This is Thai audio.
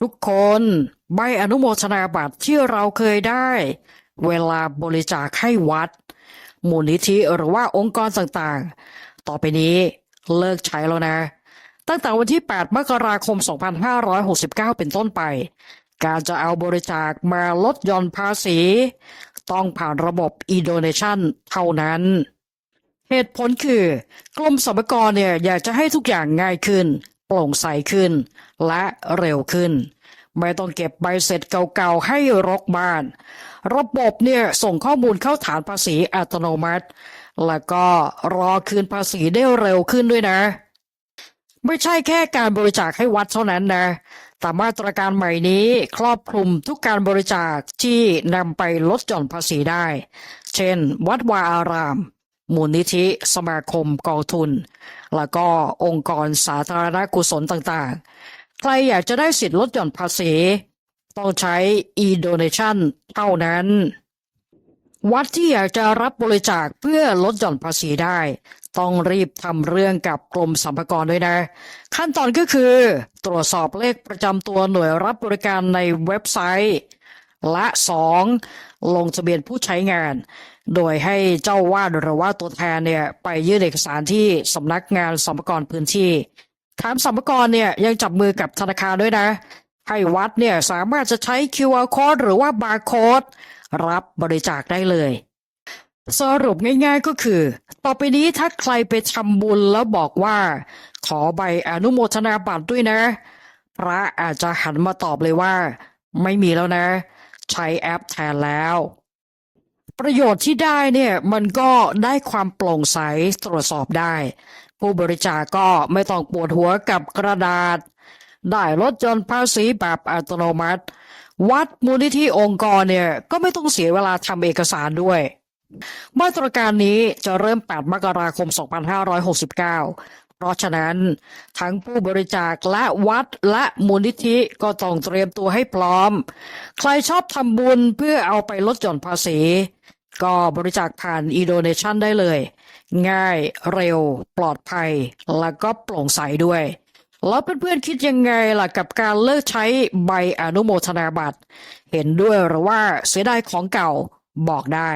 ทุกคนใบอนุโมทนาบัตรที่เราเคยได้ เวลาบริจาคให้วัด มูลนิธิหรือว่าองค์กรต่างๆ ต่อไปนี้เลิกใช้แล้วนะ ตั้งแต่วันที่ 8 มกราคม 2569 เป็นต้นไป การจะเอาบริจาคมาลดหย่อนภาษี ต้องผ่านระบบ e-donation เท่านั้น เหตุผลคือกรมสรรพากรเนี่ยอยากจะให้ทุกอย่างง่ายขึ้น โปร่งใสขึ้น และเร็วขึ้น ไม่ต้องเก็บใบเสร็จเก่าๆให้รกบ้าน ระบบเนี่ยส่งข้อมูลเข้าฐานภาษีอัตโนมัติ แล้วก็รอคืนภาษีได้เร็วขึ้นด้วยนะ ไม่ใช่แค่การบริจาคให้วัดเท่านั้นนะแต่มาตรการใหม่นี้ครอบคลุมทุกการบริจาคที่นำไปลดหย่อนภาษีได้ เช่น วัดวาอาราม มูลนิธิ สมาคมกองทุน แล้วก็องค์กรสาธารณกุศลต่างๆ ใครอยากจะได้สิทธิ์ลดหย่อนภาษี ต้องใช้ e-donation เท่านั้น วัดที่อยากจะรับบริจาคเพื่อลดหย่อนภาษีได้ ต้องรีบทำเรื่องกับกรมสรรพากรด้วยนะ ขั้นตอนก็คือ ตรวจสอบเลขประจำตัวหน่วยรับบริการในเว็บไซต์ และ 2. ลงทะเบียนผู้ใช้งาน โดยให้เจ้าวาดหรือว่าตัวแทนเนี่ยไปยื่นเอกสารที่สำนักงานสรรพากรพื้นที่ทางสรรพากรเนี่ยยังจับมือกับธนาคารด้วยนะ ให้วัดเนี่ยสามารถจะใช้ QR code หรือว่า barcode รับบริจาคได้เลยสรุปง่ายๆก็คือ ต่อไปนี้ถ้าใครไปทำบุญแล้วบอกว่า ขอใบอนุโมทนาบัตรด้วยนะ พระอาจจะหันมาตอบเลยว่า ไม่มีแล้วนะ ใช้แอปแทนแล้ว ประโยชน์ที่ได้เนี่ยมันก็ได้ความโปร่งใสตรวจสอบได้ ผู้บริจาคก็ไม่ต้องปวดหัวกับกระดาษ ได้ลดหย่อนภาษีแบบอัตโนมัติ วัดมูลนิธิองค์กรเนี่ยก็ไม่ต้องเสียเวลาทำเอกสารด้วยมาตรการนี้จะเริ่ม 8 มกราคม 2569 เพราะฉะนั้นทั้งผู้บริจาคและวัดและมูลนิธิก็ต้องเตรียมตัวให้พร้อม ใครชอบทำบุญเพื่อเอาไปลดหย่อนภาษี ก็บริจาคผ่าน e-donation ได้เลย ง่ายเร็ว ปลอดภัย และก็โปร่งใสด้วย แล้วเพื่อนๆคิดยังไงล่ะกับการเลิกใช้ใบอนุโมทนาบัตร เห็นด้วยหรือว่าเสียดายของเก่าบอกได้